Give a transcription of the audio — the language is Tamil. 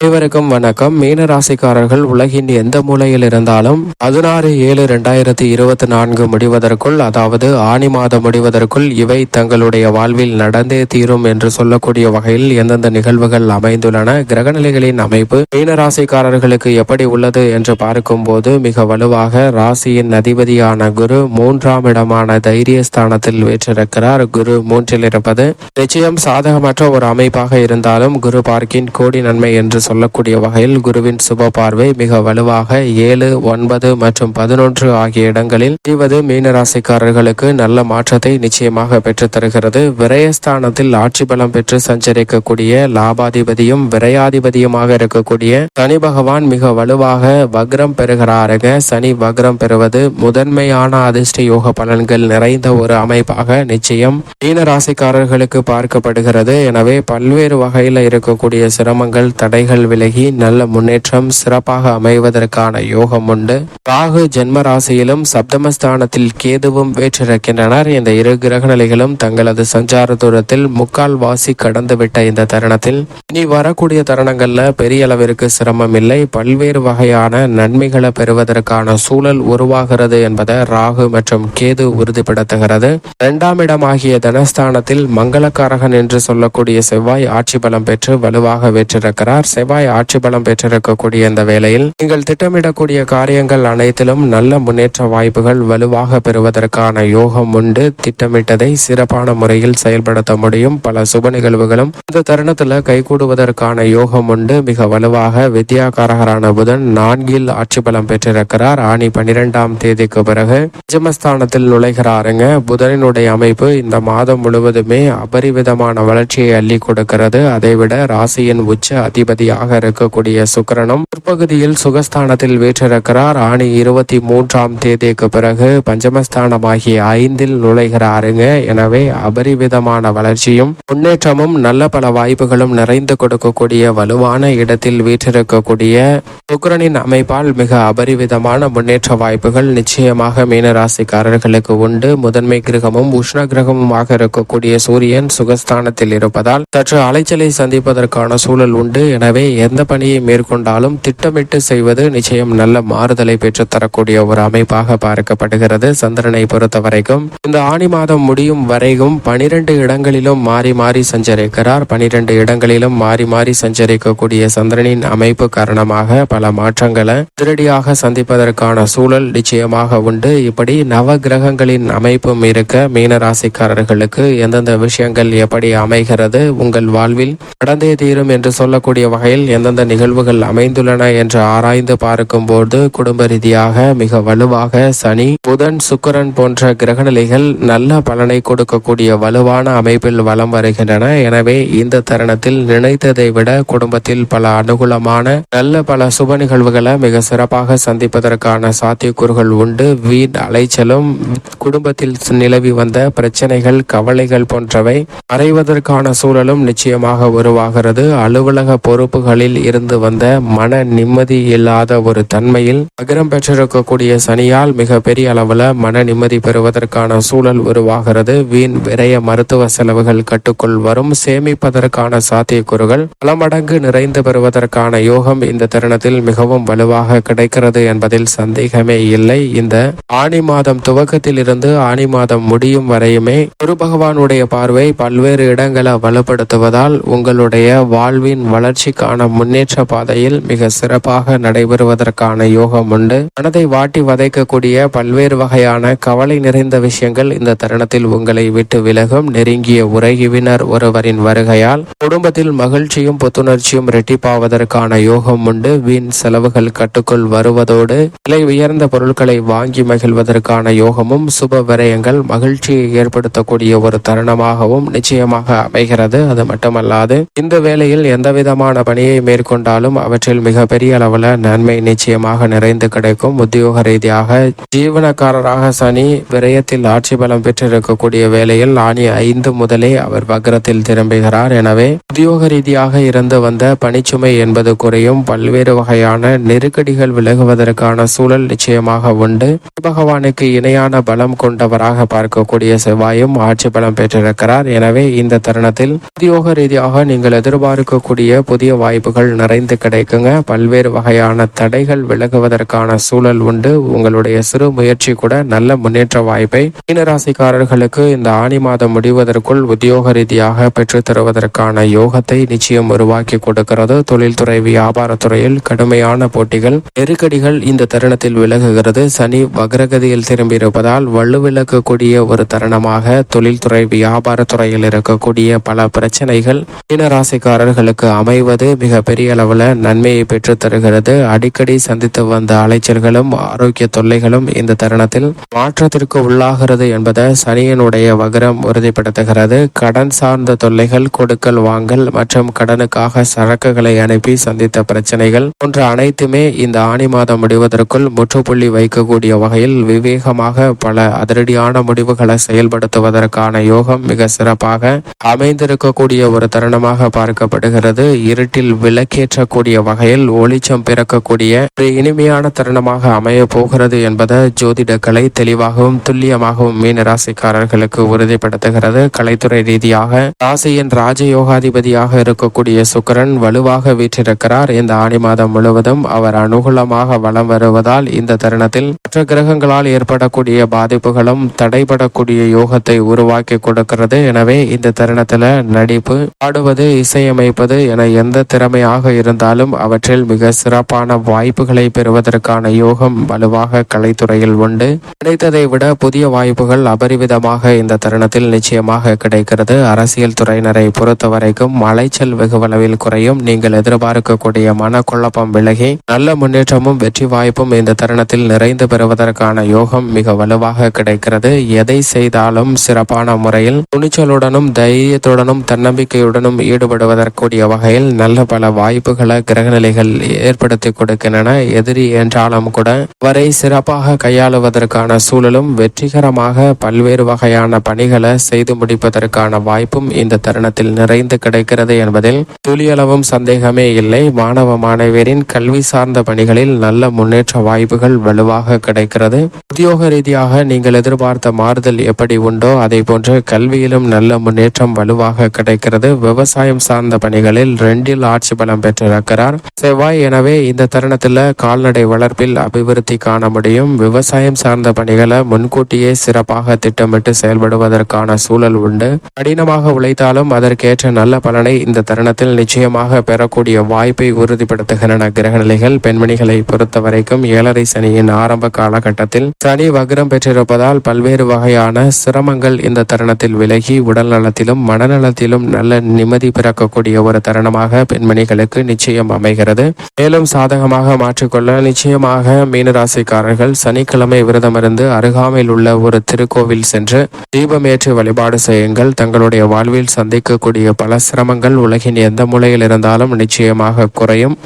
அனைவருக்கும் வணக்கம். மீன ராசிக்காரர்கள் உலகின் எந்த மூலையில் இருந்தாலும் பதினாறு ஏழு ரெண்டாயிரத்தி இருபத்தி நான்கு முடிவதற்குள் அதாவது ஆணி மாதம் முடிவதற்குள் இவை தங்களுடைய வாழ்வில் நடந்தே தீரும் என்று சொல்லக்கூடிய வகையில் எந்தெந்த நிகழ்வுகள் அமைந்துள்ளன கிரகநிலைகளின் அமைப்பு மீன ராசிக்காரர்களுக்கு எப்படி உள்ளது என்று பார்க்கும்போது மிக வலுவாக ராசியின் அதிபதியான குரு மூன்றாம் இடமான தைரியஸ்தானத்தில் வீற்றிருக்கிறார். குரு மூன்றில் இருப்பது நிச்சயம் சாதகமற்ற ஒரு அமைப்பாக இருந்தாலும் குரு பார்க்கின் கோடி நன்மை என்று சொல்லக்கூடிய வகையில் குருவின் சுப பார்வை மிக வலுவாக ஏழு ஒன்பது மற்றும் பதினொன்று ஆகிய இடங்களில் செய்வது மீனராசிக்காரர்களுக்கு நல்ல மாற்றத்தை நிச்சயமாக பெற்று தருகிறது. விரயஸ்தானத்தில் ஆட்சி பலம் பெற்று சஞ்சரிக்கக்கூடிய லாபாதிபதியும் விரையாதிபதியுமாக இருக்கக்கூடிய சனி பகவான் மிக வலுவாக வக்ரம் பெறுகிறாருங்க சனி வக்ரம் பெறுவது முதன்மையான அதிர்ஷ்ட யோக பலன்கள் நிறைந்த ஒரு அமைப்பாக நிச்சயம் மீன ராசிக்காரர்களுக்கு பார்க்கப்படுகிறது. எனவே பல்வேறு வகையில் இருக்கக்கூடிய சிரமங்கள் தடைகள் தடைகள் விலகி நல்ல முன்னேற்றம் சிறப்பாக அமைவதற்கான யோகம் உண்டு. ராகு ஜென்ம ராசியிலும் சப்தமஸ்தானத்தில் கேதுவும் வேற்றிருக்கின்றனர். இந்த இரு கிரக நிலைகளும் தங்களது சஞ்சார தூரத்தில் முக்கால் வாசி கடந்துவிட்ட இந்த தருணத்தில். இனி வரக்கூடிய தருணங்கள்ல பெரிய அளவிற்கு சிரமம் இல்லை. பல்வேறு வகையான நன்மைகளை பெறுவதற்கான சூழல் உருவாகிறது என்பதை ராகு மற்றும் கேது உறுதிப்படுத்துகிறது. இரண்டாம் இடமாகிய தனஸ்தானத்தில் மங்களக்காரகன் என்று சொல்லக்கூடிய செவ்வாய் ஆட்சி பலம் பெற்று வலுவாக வெற்றிருக்கிறார். செவ்வாய் ஆட்சி பலம் பெற்றிருக்கக்கூடிய இந்த வேளையில் நீங்கள் திட்டமிடக்கூடிய காரியங்கள் அனைத்திலும் நல்ல முன்னேற்ற வாய்ப்புகள் வலுவாக பெறுவதற்கான யோகம் உண்டு. திட்டமிட்டதை சிறப்பான முறையில் செயல்படுத்த முடியும். பல சுப நிகழ்வுகளும் இந்த தருணத்துல கைகூடுவதற்கான யோகம் உண்டு. மிக வலுவாக வித்யாகாரகரான புதன் நான்கில் ஆட்சி பலம் பெற்றிருக்கிறார். ஆணி பனிரெண்டாம் தேதிக்கு பிறகு நிஜமஸ்தானத்தில் நுழைகிறாருங்க. புதனினுடைய அமைப்பு இந்த மாதம் முழுவதுமே அபரிவிதமான வளர்ச்சியை அள்ளி கொடுக்கிறது. அதைவிட ராசியின் உச்ச அதிபதியாக இருக்கக்கூடிய சுக்கரனும் பிற்பகுதியில் சுகஸ்தானத்தில் வீற்றிருக்கிறார். ஆணி இருபத்தி மூன்றாம் தேதிக்கு பிறகு பஞ்சமஸ்தானமாகிய ஐந்தில் நுழைகிறாருங்க. எனவே அபரிவிதமான வளர்ச்சியும் முன்னேற்றமும் நல்ல பல வாய்ப்புகளும் நிறைந்து கொடுக்கக்கூடிய வலுவான இடத்தில் வீற்றிருக்கக்கூடிய சுக்கரனின் அமைப்பால் மிக அபரிவிதமான முன்னேற்ற வாய்ப்புகள் நிச்சயமாக மீனராசிக்காரர்களுக்கு உண்டு. முதன்மை கிரகமும் உஷ்ண கிரகமுமாக இருக்கக்கூடிய சூரியன் சுகஸ்தானத்தில் இருப்பதால் சற்று அலைச்சலை சந்திப்பதற்கான சூழல் உண்டு. எனவே எந்த பணியை மேற்கொண்டாலும் திட்டமிட்டு செய்வது நிச்சயம் நல்ல மாறுதலை பெற்றுத்தரக்கூடிய ஒரு அமைப்பாக பார்க்கப்படுகிறது. சந்திரனை பொறுத்த வரைக்கும் இந்த ஆணி மாதம் முடியும் வரைக்கும் பனிரெண்டு இடங்களிலும் மாறி மாறி சஞ்சரிக்கிறார். பனிரெண்டு இடங்களிலும் மாறி மாறி சஞ்சரிக்கக்கூடிய சந்திரனின் அமைப்பு காரணமாக பல மாற்றங்களை திருடியாக சந்திப்பதற்கான சூழல் நிச்சயமாக உண்டு. இப்படி நவ கிரகங்களின் அமைப்பும் இருக்க மீனராசிக்காரர்களுக்கு எந்தெந்த விஷயங்கள் எப்படி அமைகிறது உங்கள் வாழ்வில் நடந்தே தீரும் என்று சொல்லக்கூடிய வகையில் எந்தெந்த நிகழ்வுகள் அமைந்துள்ளன என்று ஆராய்ந்து பார்க்கும்போது குடும்ப ரீதியாக மிக வலுவாக சனி புதன் சுக்கிரன் போன்ற கிரகநிலைகள் நல்ல பலனை கொடுக்கக்கூடிய வலுவான அமைப்பில் வலம் வருகின்றன. எனவே இந்த தருணத்தில் நினைத்ததை விட குடும்பத்தில் பல அனுகூலமான நல்ல பல சுப நிகழ்வுகளை மிக சிறப்பாக சந்திப்பதற்கான சாத்தியக்கூறுகள் உண்டு. வீண் அலைச்சலும் குடும்பத்தில் நிலவி வந்த பிரச்சனைகள் கவலைகள் போன்றவை மறைவதற்கான சூழலும் நிச்சயமாக உருவாகிறது. அலுவலக உறவுகளில் இருந்து வந்த மன நிம்மதி இல்லாத ஒரு தன்மையில் அகரம் பெற்றிருக்கக்கூடிய சனியால் மிக பெரிய அளவுல மன நிம்மதி பெறுவதற்கான சூழல் உருவாகிறது. வீண் விரைய மருத்துவ செலவுகள் கட்டுக்குள் வரும். சேமிப்பதற்கான சாத்தியக்கூறுகள் பல மடங்கு நிறைந்து பெறுவதற்கான யோகம் இந்த தருணத்தில் மிகவும் வலுவாக கிடைக்கிறது என்பதில் சந்தேகமே இல்லை. இந்த ஆணி மாதம் துவக்கத்தில் இருந்து ஆணி மாதம் முடியும் வரையுமே குரு பகவானுடைய பார்வை பல்வேறு இடங்களை வலுப்படுத்துவதால் உங்களுடைய வாழ்வின் வளர்ச்சிக்கு உங்களுக்கான முன்னேற்ற பாதையில் மிக சிறப்பாக நடைபெறுவதற்கான யோகம் உண்டு. மனதை வாட்டி வதைக்கக்கூடிய பல்வேறு வகையான கவலை நிறைந்த விஷயங்கள் இந்த தருணத்தில் உங்களை விட்டு விலகும். நெருங்கிய உறவினர் ஒருவரின் வருகையால் குடும்பத்தில் மகிழ்ச்சியும் புத்துணர்ச்சியும் இரட்டிப்பாவதற்கான யோகம் உண்டு. வீண் செலவுகள் கட்டுக்குள் வருவதோடு விலை உயர்ந்த பொருட்களை வாங்கி மகிழ்வதற்கான யோகமும் சுப விரயங்கள் மகிழ்ச்சியை ஏற்படுத்தக்கூடிய ஒரு தருணமாகவும் நிச்சயமாக அமைகிறது. அது மட்டுமல்லாது இந்த வேளையில் எந்த விதமான பணியை மேற்கொண்டாலும் அவற்றில் மிகப்பெரிய அளவில் நன்மை நிச்சயமாக நிறைந்து கிடைக்கும். உத்தியோக ரீதியாக ஜீவனக்காரராக சனி விரயத்தில் ஆட்சி பலம் பெற்றிருக்கக்கூடிய வேளையில் ஆணி ஐந்து முதலே அவர் வக்ரத்தில் திரும்புகிறார். எனவே உத்தியோக ரீதியாக இருந்து வந்த பணிச்சுமை என்பது குறையும். பல்வேறு வகையான நெருக்கடிகள் விலகுவதற்கான சூழல் நிச்சயமாக உண்டு. பகவானுக்கு இணையான பலம் கொண்டவராக பார்க்கக்கூடிய செவ்வாயும் ஆட்சி பலம் பெற்றிருக்கிறார். எனவே இந்த தருணத்தில் உத்தியோக ரீதியாக நீங்கள் எதிர்பார்க்கக்கூடிய புதிய வாய்ப்புகள் நிறைந்து கிடைக்குங்க. பல்வேறு வகையான தடைகள் விலகுவதற்கான சூழல் உண்டு. உங்களுடைய சிறு முயற்சி கூட நல்ல முன்னேற்ற வாய்ப்பை மீனராசிக்காரர்களுக்கு இந்த ஆணி மாதம் முடிவதற்குள் உத்தியோக ரீதியாக பெற்றுத்தருவதற்கான யோகத்தை நிச்சயம் உருவாக்கி கொடுக்கிறது. தொழில்துறை வியாபாரத்துறையில் கடுமையான போட்டிகள் நெருக்கடிகள் இந்த தருணத்தில் விலகுகிறது. சனி வக்ரகதியில் திரும்பியிருப்பதால் வலுவிலக்கக்கூடிய ஒரு தருணமாக தொழில்துறை வியாபாரத்துறையில் இருக்கக்கூடிய பல பிரச்சனைகள் மீனராசிக்காரர்களுக்கு அமைவது மிக பெரிய அளவில் நன்மையை பெற்று தருகிறது. அடிக்கடி சந்தித்து வந்த அலைச்சல்களும் ஆரோக்கிய தொல்லைகளும் இந்த தருணத்தில் மாற்றத்திற்கு உள்ளாகிறது என்பதை சனியனுடைய வகரம் உறுதிப்படுத்துகிறது. கடன் சார்ந்த தொல்லைகள் கொடுக்கல் வாங்கல் மற்றும் கடனுக்காக சரக்குகளை அனுப்பி சந்தித்த பிரச்சனைகள் போன்ற அனைத்துமே இந்த ஆணி மாதம் முடிவதற்குள் முற்றுப்புள்ளி வைக்கக்கூடிய வகையில் விவேகமாக பல அதிரடியான முடிவுகளை செயல்படுத்துவதற்கான யோகம் மிக சிறப்பாக அமைந்திருக்கக்கூடிய ஒரு தருணமாக பார்க்கப்படுகிறது. இருட்டில் விளக்கேற்றக்கூடிய வகையில் ஒளிச்சம் பிறக்கக்கூடிய ஒரு இனிமையான தருணமாக அமைய போகிறது என்பதை ஜோதிட கலை தெளிவாகவும் துல்லியமாகவும் மீன ராசிக்காரர்களுக்கு உறுதிப்படுத்துகிறது. கலைத்துறை ரீதியாக ராசியின் ராஜயோகாதிபதியாக இருக்கக்கூடிய சுக்கரன் வலுவாக வீற்றிருக்கிறார். இந்த ஆணி மாதம் முழுவதும் அவர் அனுகூலமாக வலம் வருவதால் இந்த தருணத்தில் மற்ற கிரகங்களால் ஏற்படக்கூடிய பாதிப்புகளும் தடைபடக்கூடிய யோகத்தை உருவாக்கி கொடுக்கிறது. எனவே இந்த தருணத்துல நடிப்பு பாடுவது இசையமைப்பது என எந்த திறமையாக இருந்தாலும் அவற்றில் மிக சிறப்பான வாய்ப்புகளை பெறுவதற்கான யோகம் வலுவாக கலைத்துறையில் உண்டு. கிடைத்ததை விட புதிய வாய்ப்புகள் அபரிவிதமாக இந்த தருணத்தில் நிச்சயமாக கிடைக்கிறது. அரசியல் துறையினரை பொறுத்த வரைக்கும் அலைச்சல் வெகுவளவில் குறையும். நீங்கள் எதிர்பார்க்கக்கூடிய மனக்குழப்பம் விலகி நல்ல முன்னேற்றமும் வெற்றி வாய்ப்பும் இந்த தருணத்தில் நிறைந்து பெறுவதற்கான யோகம் மிக வலுவாக கிடைக்கிறது. எதை செய்தாலும் சிறப்பான முறையில் துணிச்சலுடனும் தைரியத்துடனும் தன்னம்பிக்கையுடனும் ஈடுபடுவதற்குரிய வகையில் நல்ல பல வாய்ப்புகளை கிரகநிலைகள் ஏற்படுத்தி கொடுக்கின்றன. எதிரி என்றாலும் கூட வரை சிறப்பாக கையாளுவதற்கான சூழலும் வெற்றிகரமாக பல்வேறு வகையான பணிகளை செய்து முடிப்பதற்கான வாய்ப்பும் இந்த தருணத்தில் நிறைந்து கிடைக்கிறது என்பதில் துளியளவும் சந்தேகமே இல்லை. மாணவ மாணவியரின் கல்வி சார்ந்த பணிகளில் நல்ல முன்னேற்ற வாய்ப்புகள் வலுவாக கிடைக்கிறது. உத்தியோக ரீதியாக நீங்கள் எதிர்பார்த்த மாறுதல் எப்படி உண்டோ அதே போன்று கல்வியிலும் நல்ல முன்னேற்றம் வலுவாக கிடைக்கிறது. விவசாயம் சார்ந்த பணிகளில் ரெண்டில் ஆட்சி பலம் பெற்றிருக்கிறார். செவ்வாய் எனவே இந்த தருணத்தில் கால்நடை வளர்ப்பில் அபிவிருத்தி காண முடியும். விவசாயம் சார்ந்த பணிகளை முன்கூட்டியே சிறப்பாக திட்டமிட்டு செயல்படுவதற்கான சூழல் உண்டு. கடினமாக உழைத்தாலும் அதற்கேற்ற நல்ல பலனை இந்த தருணத்தில் நிச்சயமாக பெறக்கூடிய வாய்ப்பை உறுதிப்படுத்துகின்றன. கிரகநிலைகள் பெண்மணிகளை பொறுத்த வரைக்கும் ஏழரை சனியின் ஆரம்ப காலகட்டத்தில் சனி வக்ரம் பெற்றிருப்பதால் பல்வேறு வகையான சிரமங்கள் இந்த தருணத்தில் விலகி உடல் நலத்திலும் மனநலத்திலும் நல்ல நிம்மதி பிறக்கக்கூடிய ஒரு தருணமாக பெண் பெண்மணிகளுக்கு நிச்சயம் அமைகிறது. மேலும் சாதகமாக மாற்றிக்கொள்ள நிச்சயமாக மீனராசிக்காரர்கள் சனிக்கிழமை விரதமிருந்து அருகாமையில் உள்ள ஒரு திருக்கோவில் சென்று தீபமேற்று வழிபாடு செய்யுங்கள். தங்களுடைய வாழ்வில் சந்திக்கக்கூடிய பல சிரமங்கள் உலகின் எந்த மூலையில் இருந்தாலும் நிச்சயமாக குறையும்.